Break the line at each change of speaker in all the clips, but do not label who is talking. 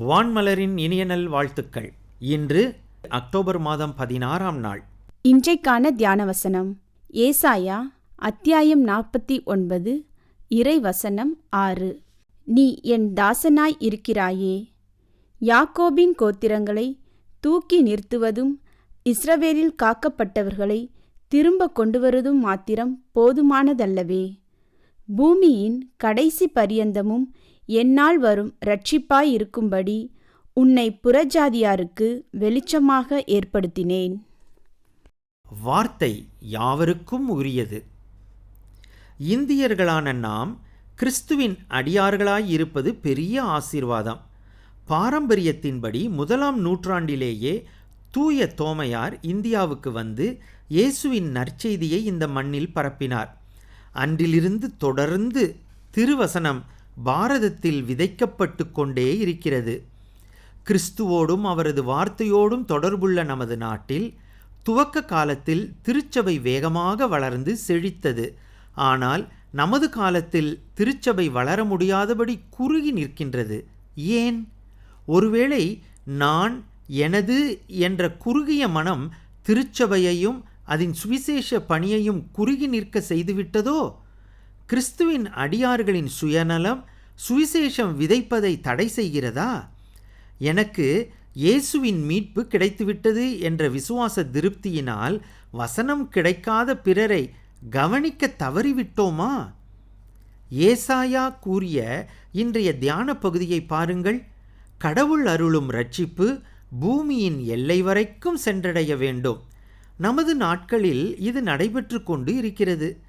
வான்மலரின் இனிய நல் வாழ்த்துக்கள். இன்று அக்டோபர் மாதம் பதினாறாம் நாள்.
இன்றைக்கான தியான வசனம் ஏசாயா அத்தியாயம் நாற்பத்தி ஒன்பது இறை வசனம் ஆறு. நீ என் தாசனாய் இருக்கிறாயே. யாக்கோபின் கோத்திரங்களை தூக்கி நிறுத்துவதும் இஸ்ரவேலில் காக்கப்பட்டவர்களை திரும்ப கொண்டுவருவதும் மாத்திரம் போதுமானதல்லவே. பூமியின் கடைசி பரியந்தமும் என்னால் வரும் இரட்சிப்பாய் இருக்கும்படி உன்னை புறஜாதியாருக்கு வெளிச்சமாக ஏற்படுத்தினேன்.
வார்த்தை யாவருக்கும் உரியது. இந்தியர்களான நாம் கிறிஸ்துவின் அடியார்களாயிருப்பது பெரிய ஆசீர்வாதம். பாரம்பரியத்தின்படி முதலாம் நூற்றாண்டிலேயே தூய தோமையார் இந்தியாவுக்கு வந்து இயேசுவின் நற்செய்தியை இந்த மண்ணில் பரப்பினார். அன்றிலிருந்து தொடர்ந்து திருவசனம் பாரதத்தில் விதைக்கப்பட்டு கொண்டே இருக்கிறது. கிறிஸ்துவோடும் அவரது வார்த்தையோடும் தொடர்புள்ள நமது நாட்டில் துவக்க காலத்தில் திருச்சபை வேகமாக வளர்ந்து செழித்தது. ஆனால் நமது காலத்தில் திருச்சபை வளர முடியாதபடி குறுகி நிற்கின்றது. ஏன்? ஒருவேளை நான் எனது என்ற குறுகிய மனம் திருச்சபையையும் அதன் சுவிசேஷ பணியையும் குறுகி நிற்க செய்துவிட்டதோ? கிறிஸ்துவின் அடியார்களின் சுயநலம் சுவிசேஷம் விதைப்பதை தடை செய்கிறதா? எனக்கு இயேசுவின் மீட்பு கிடைத்துவிட்டது என்ற விசுவாச திருப்தியினால் வசனம் கிடைக்காத பிறரை கவனிக்க தவறிவிட்டோமா? ஏசாயா கூறிய இன்றைய தியான பகுதியை பாருங்கள். கடவுள் அருளும் ரட்சிப்பு பூமியின் எல்லை வரைக்கும் சென்றடைய வேண்டும். நமது நாட்களில் இது நடைபெற்று கொண்டு இருக்கிறது.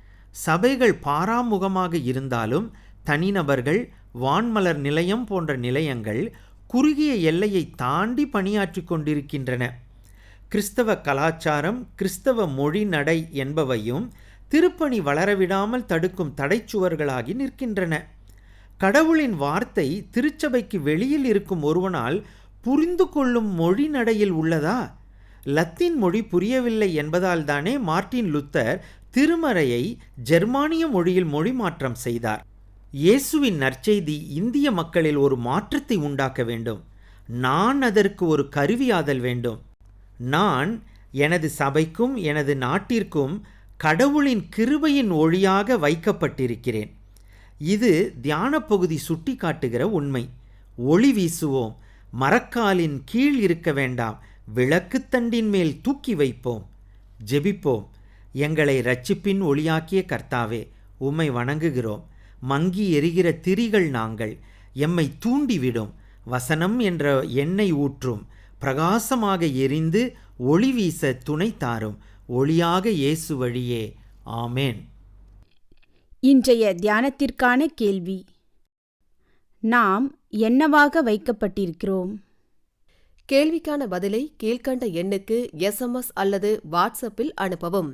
சபைகள் பாராமுகமாக இருந்தாலும் தனிநபர்கள் வான்மலர் நிலையம் போன்ற நிலையங்கள் குறுகிய எல்லையை தாண்டி பணியாற்றி கொண்டிருக்கின்றன. கிறிஸ்தவ கலாச்சாரம் கிறிஸ்தவ மொழி நடை என்பவையும் திருப்பணி வளரவிடாமல் தடுக்கும் தடைச்சுவர்களாகி நிற்கின்றன. கடவுளின் வார்த்தை திருச்சபைக்கு வெளியில் இருக்கும் ஒருவனால் புரிந்து கொள்ளும் மொழி நடையில் உள்ளதா? லத்தீன் மொழி புரியவில்லை என்பதால் தானே மார்ட்டின் லுத்தர் திருமறையை ஜெர்மானிய மொழியில் மொழி மாற்றம் செய்தார். இயேசுவின் நற்செய்தி இந்திய மக்களில் ஒரு மாற்றத்தை உண்டாக்க வேண்டும். நான் அதற்கு ஒரு கருவியாதல் வேண்டும். நான் எனது சபைக்கும் எனது நாட்டிற்கும் கடவுளின் கிருபையின் ஒளியாக வைக்கப்பட்டிருக்கிறேன். இது தியான பகுதி சுட்டி காட்டுகிற உண்மை. ஒளி வீசுவோம். மரக்காலின் கீழ் இருக்க வேண்டாம். விளக்குத்தண்டின் மேல் தூக்கி வைப்போம். ஜெபிப்போம். எங்களை ரட்சிப்பின் ஒளியாக்கிய கர்த்தாவே உம்மை வணங்குகிறோம். மங்கி எரிகிற திரிகள் நாங்கள். எம்மை தூண்டிவிடும். வசனம் என்ற எண்ணெய் ஊற்றும். பிரகாசமாக எரிந்து ஒளி வீச துணை தாரும். ஒளியாக இயேசு வழியே. ஆமேன்.
இன்றைய தியானத்திற்கான கேள்வி. நாம் என்னவாக வைக்கப்பட்டிருக்கிறோம்?
கேள்விக்கான பதிலை கீழ்க்கண்ட எண்ணுக்கு எஸ்எம்எஸ் அல்லது வாட்ஸ்அப்பில் அனுப்பவும்.